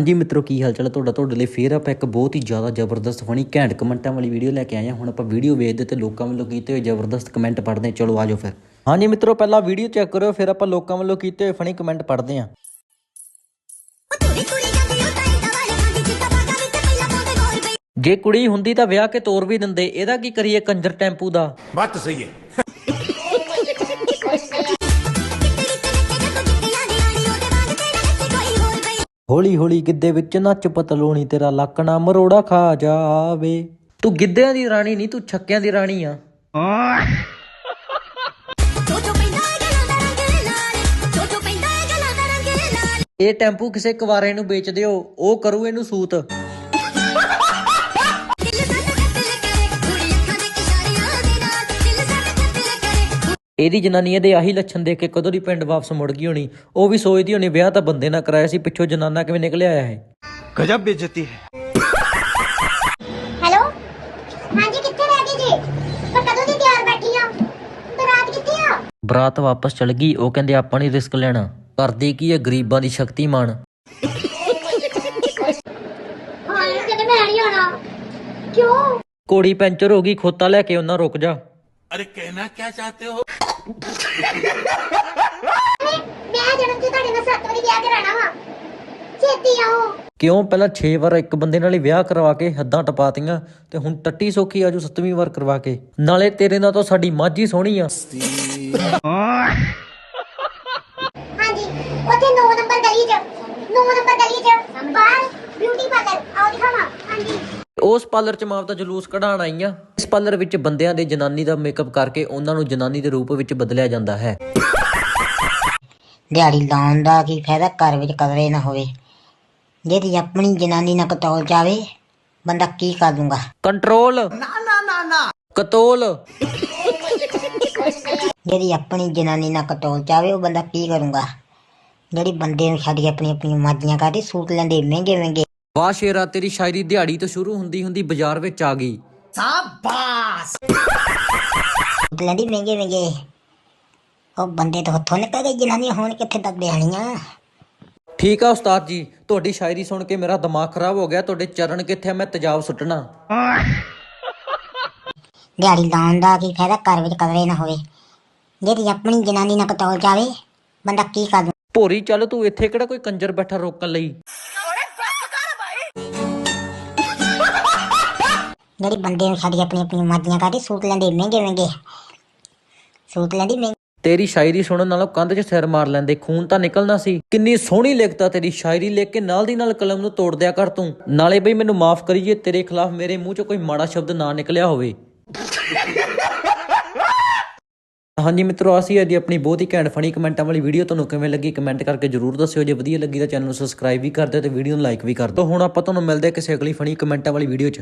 ਹਾਂਜੀ ਮਿੱਤਰੋ, ਕੀ ਹਾਲ ਚਾਲ ਤੁਹਾਡਾ? ਤੁਹਾਡੇ ਲਈ ਫੇਰ ਆਪਾਂ ਇੱਕ ਬਹੁਤ ਹੀ ਜ਼ਿਆਦਾ ਜ਼ਬਰਦਸਤ ਫਣੀ ਘੈਂਟ ਕਮੈਂਟਾਂ ਵਾਲੀ ਵੀਡੀਓ ਲੈ ਕੇ ਆਏ ਹਾਂ। ਹੁਣ ਆਪਾਂ ਵੀਡੀਓ ਵੇਖਦੇ ਤੇ ਲੋਕਾਂ ਵੱਲੋਂ ਕੀਤੇ ਹੋਏ ਜ਼ਬਰਦਸਤ ਕਮੈਂਟ ਪੜ੍ਹਦੇ ਹਾਂ। ਚਲੋ ਆਜੋ ਫਿਰ। ਹਾਂਜੀ ਮਿੱਤਰੋ, ਪਹਿਲਾਂ ਵੀਡੀਓ ਚੈੱਕ ਕਰਿਓ, ਫਿਰ ਆਪਾਂ ਲੋਕਾਂ ਵੱਲੋਂ ਕੀਤੇ ਹੋਏ ਫਣੀ ਕਮੈਂਟ ਪੜ੍ਹਦੇ ਹਾਂ। ਜੇ ਕੁੜੀ ਹੁੰਦੀ ਤਾਂ ਵਿਆਹ ਕੇ ਤੋਰ ਵੀ ਦਿੰਦੇ। ਇਹਦਾ ਕੀ ਕਰੀਏ? ਕੰਜਰ ਟੈਂਪੂ ਦਾ। ਬੱਤ ਸਹੀ ਹੈ। ਹੌਲੀ ਹੌਲੀ ਗਿੱਧੇ ਵਿੱਚ ਨੱਚ ਪਤਲੋਣੀ, ਤੇਰਾ ਲੱਕ ਨਾ ਮਰੋੜਾ ਖਾ ਜਾਵੇ। ਤੂੰ ਗਿੱਧਿਆਂ ਦੀ ਰਾਣੀ ਨਹੀਂ, ਤੂੰ ਛੱਕਿਆਂ ਦੀ ਰਾਣੀ ਆ। ਇਹ ਟੈਂਪੂ ਕਿਸੇ ਕੁਵਾਰੇ ਨੂੰ ਵੇਚ ਦਿਓ, ਉਹ ਕਰੂ ਇਹਨੂੰ ਸੂਤ। ਇਹਦੀ ਜਨਾਨੀ ਇਹਦੇ ਆਹੀ ਲੱਛਣ ਦੇਖ ਕੇ ਕਦੋਂ ਦੀ ਪਿੰਡ ਵਾਪਸ ਮੁੜ ਗਈ ਹੋਣੀ ਉਹ ਵੀ ਸੋਚਦੀ ਹੋਣੀ ਵਿਆਹ ਤਾਂ ਬੰਦੇ ਨਾਲ ਕਰਾਇਆ ਸੀ ਪਿੱਛੋਂ ਜਨਾਨਾ ਕਿਵੇਂ ਨਿਕਲ ਆਇਆ ਹੈ गजब बेइज्जती है ਹੈਲੋ ਹਾਂਜੀ ਕਿੱਥੇ ਰਹਿ ਗਏ ਜੀ ਮੈਂ ਕਦੋਂ ਦੀ ਤਿਆਰ ਬੈਠੀ ਆ ਬਰਾਤ ਕਿੱਥੇ ਆ ਬਰਾਤ ਵਾਪਸ ਚਲ ਗਈ ਉਹ ਕਹਿੰਦੇ ਆਪਾਂ ਨਹੀਂ ਰਿਸਕ ਲੈਣਾ ਕਰਦੀ ਕੀ ਹੈ ਗਰੀਬਾਂ ਦੀ ਸ਼ਕਤੀਮਾਨ ਹਾਂ ਕਹਿੰਦੇ ਮੈਂ ਨਹੀਂ ਆਣਾ ਕਿਉਂ ਕੋੜੀ ਪੈਂਚਰ ਹੋ ਗਈ ਖੋਤਾ ਲੈ ਕੇ ਉਹਨਾਂ ਰੁਕ ਜਾ ਮੈਂ ਜਨਮ ਚ ਕਿਉਂ? ਪਹਿਲਾਂ 6 ਵਾਰ ਇੱਕ ਬੰਦੇ ਨਾਲ ਹੀ ਵਿਆਹ ਕਰਵਾ ਕੇ ਹੱਦਾਂ ਟਪਾਤੀਆਂ ਤੇ ਹੁਣ ਟੱਟੀ ਸੋਖੀ ਆਜੂ 7ਵੀਂ ਵਾਰ ਕਰਵਾ ਕੇ। ਨਾਲੇ ਤੇਰੇ ਨਾਲ ਤਾਂ ਸਾਡੀ ਮਾਝੀ ਸੋਹਣੀ ਆ। 'ਚ 9 ਨੰਬਰ ਗਲੀ ਹਾਂਜੀ। ਉਸ ਪਾਰਲਰ 'ਚ ਮਾਪ ਤਾਂ ਜਲੂਸ ਕਢਾਣ ਆਈਆਂ ਪਾਰਲਰ ਵਿੱਚ ਬੰਦਿਆਂ ਦੇ ਜਨਾਨੀ ਦਾ ਮੇਕਅਪ ਕਰਕੇ ਉਹਨਾਂ ਨੂੰ ਜਨਾਨੀ ਦੇ ਰੂਪ ਵਿੱਚ ਬਦਲਿਆ ਜਾਂਦਾ ਹੈ। ਦਿਹਾੜੀ ਲਾਉਣ ਦਾ ਕੀ ਫਾਇਦਾ? ਘਰ ਵਿੱਚ ਕਦਰੇ ਨਾ ਹੋਵੇ। ਜਿਹਦੀ ਆਪਣੀ ਜਨਾਨੀ ਨਾ ਕਤੌਲ ਜਾਵੇ ਬੰਦਾ ਕੀ ਕਰ ਦੂੰਗਾ? ਕੰਟਰੋਲ। ਨਾ ਨਾ ਨਾ ਨਾ। ਕਤੋਲ। ਜਿਹਦੀ ਆਪਣੀ ਜਨਾਨੀ ਨਾ ਕਤੌਲ ਜਾਵੇ ਉਹ ਬੰਦਾ ਕੀ ਕਰੂੰਗਾ? ਜਿਹੜੀ ਬੰਦੇ ਨੂੰ ਛੱਡ ਕੇ ਆਪਣੀ ਆਪਣੀ ਮਾਜੀਆਂ ਕਰਦੇ ਸੂਟ ਲੈਂਦੇ ਮਹਿੰਗੇ ਮਹਿੰਗੇ। ਵਾਹ ਸ਼ੇਰਾ ਤੇਰੀ ਸ਼ਾਇਰੀ ਦਿਹਾੜੀ ਤੋਂ ਸ਼ੁਰੂ ਹੁੰਦੀ ਹੁੰਦੀ ਬਾਜ਼ਾਰ ਵਿੱਚ ਆ ਗਈ। ਸੂਟ ਲੈਂਦੀ ਮਹਿੰਗੇ ਮਹਿੰਗੇ। ਉਹ ਬੰਦੇ ਤਾਂ ਹੱਥੋਂ ਨਿਕਲ ਗਏ ਜਨਾਨੀਆਂ ਹੋਣ ਕਿੱਥੇ ਦੱਬੇ ਆਣੀਆਂ ਠੀਕ ਆ ਉਸਤਾਦ ਜੀ ਤੁਹਾਡੀ ਸ਼ਾਇਰੀ ਸੁਣ ਕੇ ਮੇਰਾ ਦਿਮਾਗ ਖਰਾਬ ਹੋ ਗਿਆ ਤੁਹਾਡੇ ਚਰਨ ਕਿੱਥੇ ਆ ਮੈਂ ਤੇਜ਼ਾਬ ਸੁੱਟਣਾ। ਦਿਹਾੜੀ ਲਾਉਣ ਦਾ ਕੀ ਫਾਇਦਾ ਘਰ ਵਿੱਚ ਕਦਰੇ ਨਾ ਹੋਵੇ। ਜਿਹਦੀ ਆਪਣੀ ਜਨਾਨੀ ਨਾ ਕਤੌਲ ਜਾਵੇ ਬੰਦਾ ਕੀ ਕਰ ਦੂੰ ਭੋਰੀ ਚੱਲ ਤੂੰ ਇੱਥੇ ਕਿਹੜਾ ਕੋਈ ਕੰਜਰ ਬੈਠਾ ਰੋਕਣ ਲਈ? ਜਿਹੜੀ ਬੰਦੇ ਨੂੰ ਛੱਡ ਕੇ ਆਪਣੀ ਆਪਣੀ ਮਾਜੀਆਂ ਕਰਦੇ, ਸੂਟ ਲੈਂਦੇ ਮਹਿੰਗੇ ਮਹਿੰਗੇ। ਸੂਟ ਲੈਂਦੀ ਮਹਿੰਗੇ। ਤੇਰੀ ਸ਼ਾਇਰੀ ਸੁਣਨ ਨਾਲੋਂ ਕੰਧ 'ਚ ਸਿਰ ਮਾਰ ਲੈਂਦੇ, ਖੂਨ ਤਾਂ ਨਿਕਲਣਾ ਸੀ। ਕਿੰਨੀ ਸੋਹਣੀ ਲਿਖਤਾ ਤੇਰੀ ਸ਼ਾਇਰੀ ਲਿਖ ਕੇ ਨਾਲ ਦੀ ਨਾਲ ਕਲਮ ਨੂੰ ਤੋੜ ਦਿਆ ਕਰ ਤੂੰ। ਨਾਲੇ ਬਈ ਮੈਨੂੰ ਮਾਫ ਕਰੀਏ, ਤੇਰੇ ਖਿਲਾਫ ਮੇਰੇ ਮੂੰਹ 'ਚੋਂ ਕੋਈ ਮਾੜਾ ਸ਼ਬਦ ਨਾ ਨਿਕਲਿਆ ਹੋਵੇ। ਹਾਂਜੀ ਮਿੱਤਰੋ, ਅਸੀਂ ਅੱਜ ਆਪਣੀ ਬਹੁਤ ਹੀ ਘੈਂਟ ਫਨੀ ਕਮੈਂਟਾਂ ਵਾਲੀ ਵੀਡੀਓ ਤੁਹਾਨੂੰ ਕਿਵੇਂ ਲੱਗੀ ਕਮੈਂਟ ਕਰਕੇ ਜਰੂਰ ਦੱਸਿਓ। ਜੇ ਵਧੀਆ ਲੱਗੀ ਤਾਂ ਚੈਨਲ ਨੂੰ ਸਬਸਕ੍ਰਾਈਬ ਵੀ ਕਰ ਦਿਓ ਤੇ ਵੀਡੀਓ ਨੂੰ ਲਾਈਕ ਵੀ ਕਰ ਦਿਓ। ਹੁਣ ਆਪਾਂ ਤੁਹਾਨੂੰ ਮਿਲਦੇ ਹਾਂ ਕਿਸੇ ਅਗਲੀ ਫਨੀ ਕਮੈਂਟਾਂ ਵਾਲੀ ਵੀਡੀਓ 'ਚ।